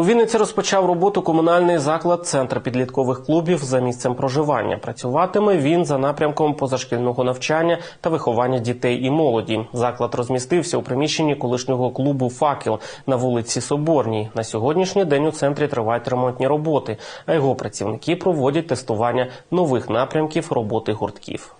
У Вінниці розпочав роботу комунальний заклад Центр підліткових клубів за місцем проживання. Працюватиме він за напрямком позашкільного навчання та виховання дітей і молоді. Заклад розмістився у приміщенні колишнього клубу Факел на вулиці Соборній. На сьогоднішній день у центрі тривають ремонтні роботи, а його працівники проводять тестування нових напрямків роботи гуртків.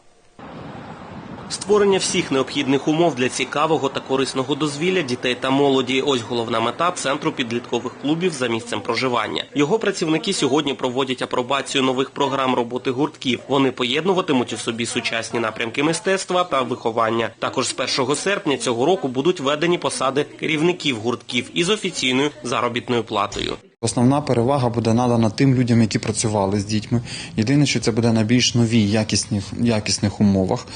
Створення всіх необхідних умов для цікавого та корисного дозвілля дітей та молоді. Ось головна мета центру підліткових клубів за місцем проживання. Його працівники сьогодні проводять апробацію нових програм роботи гуртків. Вони поєднуватимуть у собі сучасні напрямки мистецтва та виховання. Також з 1 серпня цього року будуть введені посади керівників гуртків із офіційною заробітною платою. Основна перевага буде надана тим людям, які працювали з дітьми. Єдине, що це буде на більш новій якісних, якісних умовах.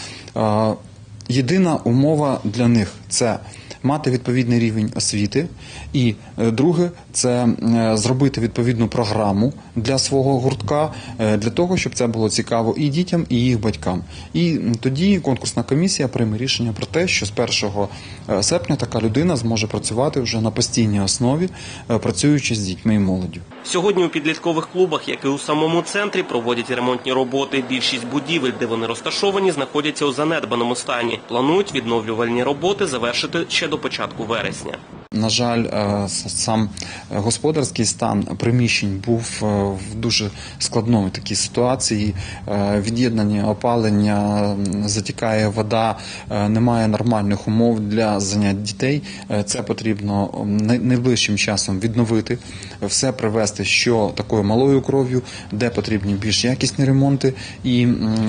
Єдина умова для них це мати відповідний рівень освіти, і е, друге це е, зробити відповідну програму для свого гуртка, е, для того, щоб це було цікаво і дітям, і їх батькам. І тоді конкурсна комісія прийме рішення про те, що з 1 серпня така людина зможе працювати вже на постійній основі, працюючи з дітьми і молоддю. Сьогодні у підліткових клубах, як і у самому центрі, проводять ремонтні роботи. Більшість будівель, де вони розташовані, знаходяться у занедбаному стані. Планують відновлювальні роботи завершити ще до початку вересня. На жаль, е, сам господарський стан приміщень був е, в дуже складної такій ситуації. Е, Від'єднання опалення, затікає вода, е, немає нормальних умов для занять дітей. Е, Це потрібно найближчим часом відновити, все привести, що такою малою кров'ю, де потрібні більш якісні ремонти. І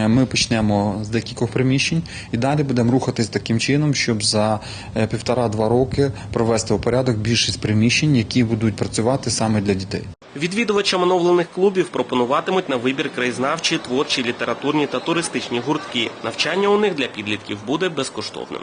ми почнемо з декількох приміщень і далі будемо рухатись таким чином, щоб за е, півтора-два роки провести у порядок більшість приміщень, які будуть працювати саме для дітей. Відвідувачам оновлених клубів пропонуватимуть на вибір краєзнавчі, творчі, літературні та туристичні гуртки. Навчання у них для підлітків буде безкоштовним.